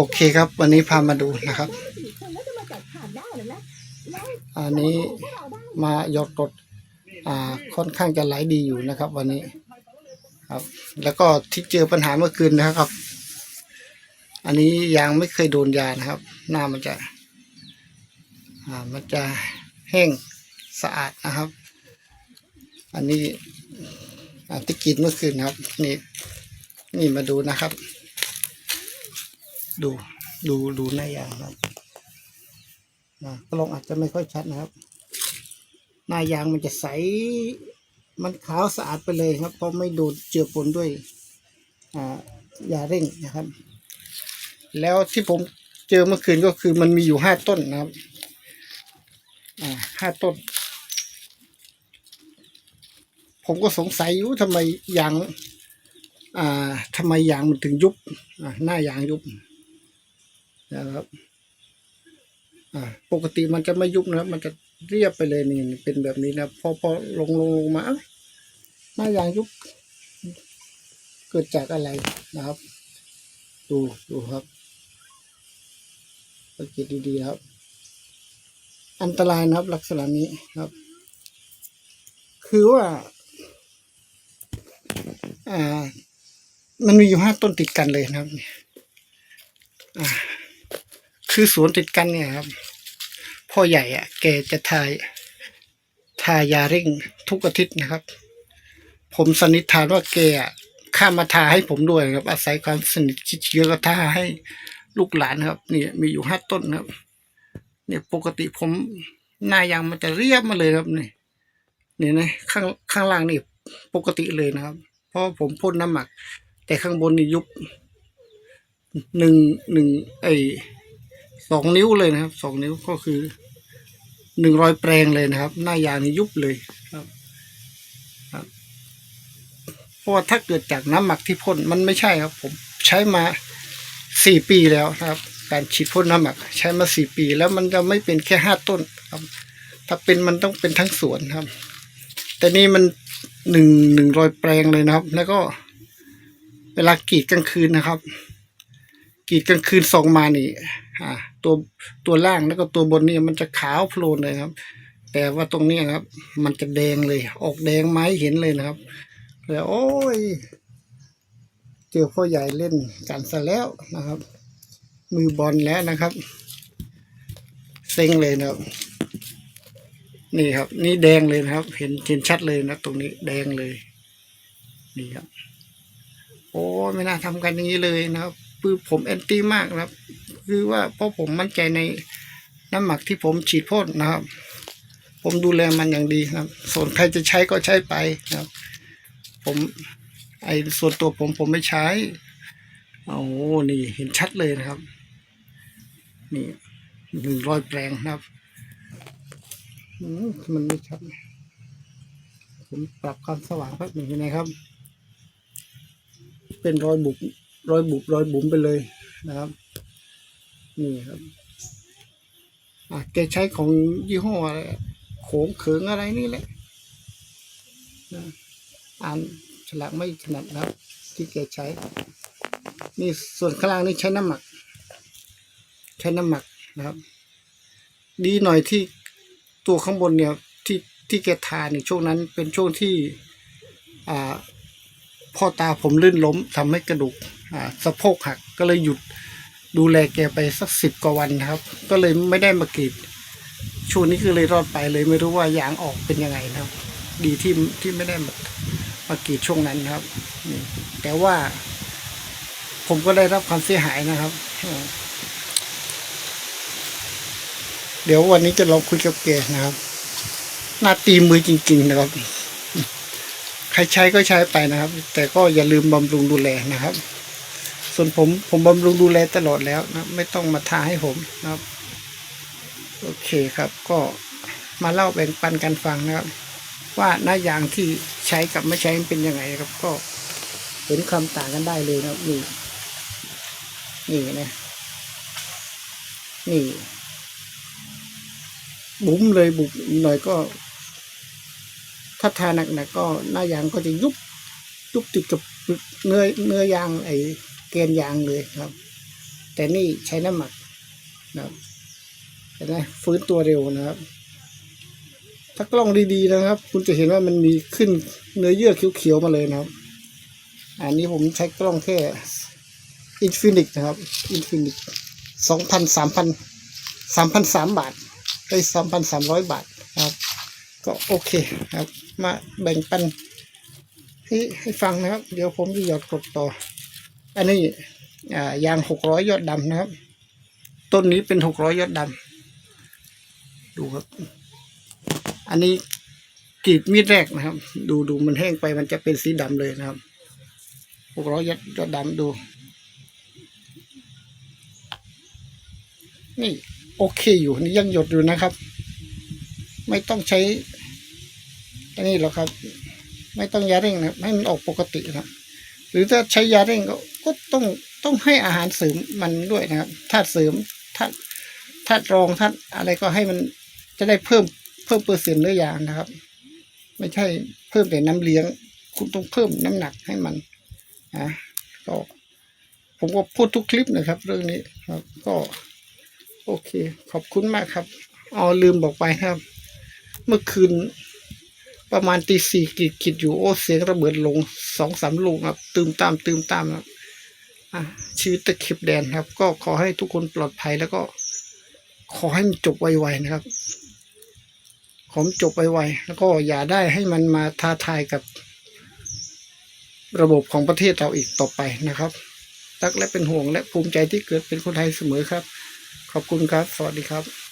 โอเคครับ วันนี้พามาดูนะครับ อันนี้มาหยดกดอ่าค่อนข้างจะไหลดีอยู่นะครับ วันนี้ครับ แล้วก็ที่เจอปัญหาเมื่อคืนนะครับ อันนี้ยางไม่เคยโดนยานะครับ หน้ามันจะ อ่ามันจะแห้งสะอาดนะครับ อันนี้อ่าที่กรีดเมื่อคืนนะครับ นี่นี่มาดูนะครับ ดูดูดูหน้ายางครับนะกล้องอาจจะไม่ค่อยชัดนะครับ หน้ายางมันจะใส มันขาวสะอาดไปเลยครับ เพราะไม่โดนเจือปนด้วยอ่ายาเร่งนะครับ แล้วที่ผมเจอเมื่อคืนก็คือมันมีอยู่ห้าต้นนะครับอ่าห้าต้น ผมก็สงสัยอยู่ทำไมยางอ่าทำไมยางมันถึงยุบอ่าหน้ายางยุบ นะครับ อ่า ปกติมันจะไม่ยุบนะครับ มันจะเรียบไปเลยนี่เป็นแบบนี้นะพอพอลงลงลงมาเอ้ยหน้ายางยุบเกิดจากอะไรนะครับ ดูดูครับสังเกตดีๆครับ อันตรายนะครับ ลักษณะนี้ครับ คือว่า อ่า มันมีอยู่ห้าต้นติดกันเลยนะครับอ่า คือสวนติดกันเนี่ยครับ พ่อใหญ่อะแกจะทายทายาเร่งทุกอาทิตย์นะครับ ผมสันนิษฐานว่าแกข้ามมาทาให้ผมด้วยครับ อาศัยความสนิทชิดเชื้อก็ทาให้ลูกหลานครับ นี่มีอยู่ห้าต้นครับ เนี่ยปกติผมหน้ายางมันจะเรียบมาเลยครับนี่นี่นะข้างข้างล่างนี่ปกติเลยนะครับ เพราะผมพ่นน้ำหมัก แต่ข้างบนนี่ยุบหนึ่งหนึ่งไอ สองนิ้วเลยนะครับสองนิ้วก็คือหนึ่งรอยแปลงเลยนะครับ หน้ายางนี่ยุบเลยครับครับเพราะว่าถ้าเกิดจากน้ำหมักที่พ่นมันไม่ใช่ครับ ผมใช้มาสี่ปีแล้วนะครับ การฉีดพ่นน้ำหมัก ใช้มาสี่ปี แล้วมันจะไม่เป็นแค่ห้าต้นครับ ถ้าเป็นมันต้องเป็นทั้งสวนครับ แต่นี่มันหนึ่งหนึ่งรอยแปลงเลยนะครับ แล้วก็ เวลากรีดกลางคืนนะครับกรีดกลางคืนส่องมานี่ อ่าตัวตัวล่างแล้วก็ตัวบนนี่มันจะขาวโพลนเลยครับ แต่ว่าตรงนี้ครับ มันจะแดงเลย ออกแดงไม้เห็นเลยนะครับ แล้วโอ้ยเจอพ่อใหญ่เล่นกันซะแล้วนะครับ มือบอลแล้วนะครับเซ็งเลยนะครับ นี่ครับ นี่แดงเลยนะครับ เห็นเห็นชัดเลยนะ ตรงนี้แดงเลย นี่ครับ โอ้ไม่น่าทำกันอย่างนี้เลยนะครับคือผมแอนตี้มากนะครับ คือว่าเพราะผมมั่นใจในน้ำหมักที่ผมฉีดพ่นนะครับ ผมดูแลมันอย่างดีครับ ส่วนใครจะใช้ก็ใช้ไปนะครับ ผมไอ้ส่วนตัวผมผมไม่ใช้โอ้โหนี่เห็นชัดเลยนะครับ นี่หนึ่งร้อยแปลงนะครับมมันไม่ชัดผมปรับความสว่างแป๊บหนึ่งนะครับ เป็นรอยบุบรอยบุบรอยบุ๋มไปเลยนะครับ นี่ครับอะแกใช้ของยี่ห้ออะไรโขงเขิงอะไรนี่แหละนะอ่านฉลากไม่ถนัดนะครับ ที่แกใช้ นี่ส่วนข้างล่างนี่ใช้น้ำหมัก ใช้น้ำหมักนะครับ ดีหน่อยที่ตัวข้างบนเนี่ยที่ที่แกทานี่ยช่วงนั้นเป็นช่วงที่อ่าพ่อตาผมลื่นล้มทำให้กระดูกอ่าสะโพกหักก็เลยหยุด ดูแลแกไปสักสิบกว่าวันนะครับ ก็เลยไม่ได้มากรีดช่วงนี้คือเลยรอดไปเลยไม่รู้ว่ายางออกเป็นยังไงนะครับ ดีที่ที่ไม่ได้มามากรีดช่วงนั้นครับนี่แต่ว่า ผมก็ได้รับความเสียหายนะครับเดี๋ยววันนี้จะลองคุยกับแกนะครับหน้าตีมือจริง ๆ นะครับ ใครใช้ก็ใช้ไปนะครับ แต่ก็อย่าลืมบำรุงดูแลนะครับ ส่วนผมผมบำรุงดูแลตลอดแล้วนะไม่ต้องมาทาให้ผมนะครับ โอเคครับก็มาเล่าแบ่งปันกันฟังนะครับ ว่าหน้ายางที่ใช้กับไม่ใช้เป็นยังไงครับ ก็เห็นความต่างกันได้เลยนะครับนี่นี่นะนี่ บุ๋มเลยบุบหน่อยก็ ถ้าทาหนักๆก็หน้ายางก็จะยุบยุบติดกับเนื้อเนื้อยางไอ แกนยางเลยครับ แต่นี่ใช้น้ำหมักนะครับเห็นไหมฟื้นตัวเร็วนะครับ ถ้ากล้องดีๆนะครับ คุณจะเห็นว่ามันมีขึ้นเนื้อเยื่อเขียวๆมาเลยนะครับ อันนี้ผมใช้กล้องแค่อินฟินิกนะครับอินฟินิกสองพันสามพันสามพันสามบาทได้สามพันสามร้อยบาทครับ ก็โอเคครับ มาแบ่งปันให้ให้ฟังนะครับ เดี๋ยวผมจะหยอดกดต่อ อันนี้ยางหกร้อยยอดดำนะครับ ต้นนี้เป็นหกร้อยยอดดำดูครับ อันนี้กรีดมีดแรกนะครับ ดูดูมันแห้งไปมันจะเป็นสีดำเลยนะครับหกร้อยยอดยอดดำดู นี่โอเคอยู่นี่ยังหยดอยู่นะครับ ไม่ต้องใช้อันนี้หรอกครับ ไม่ต้องยาเร่งนะให้มันออกปกตินะครับหรือถ้าใช้ยาเร่งก็ ก็ต้องต้องให้อาหารเสริมมันด้วยนะครับธาตุเสริมธาตุธาตุรองธาตุอะไรก็ให้มันจะได้เพิ่มเพิ่มเปอร์เซ็นต์เนื้อยางนะครับ ไม่ใช่เพิ่มแต่น้ำเลี้ยง คุณต้องเพิ่มน้ำหนักให้มันนะก็ผมก็พูดทุกคลิปนะครับ เรื่องนี้ครับ ก็ โอเค ขอบคุณมากครับอ๋อลืมบอกไปครับ เมื่อคืนประมาณตีสี่กิดกิดอยู่โอ้เสียงระเบิดลงสองสามลูกครับ ตืมตามตืมตามครับ ชีวิตตะเข็บแดนครับ ก็ขอให้ทุกคนปลอดภัยแล้วก็ขอให้มันจบไวๆนะครับ ขอมจบไวๆแล้วก็อย่าได้ให้มันมาท้าทายกับ ระบบของประเทศเราอีกต่อไปนะครับรักและเป็นห่วงและภูมิใจที่เกิดเป็นคนไทยเสมอครับ ขอบคุณครับ สวัสดีครับ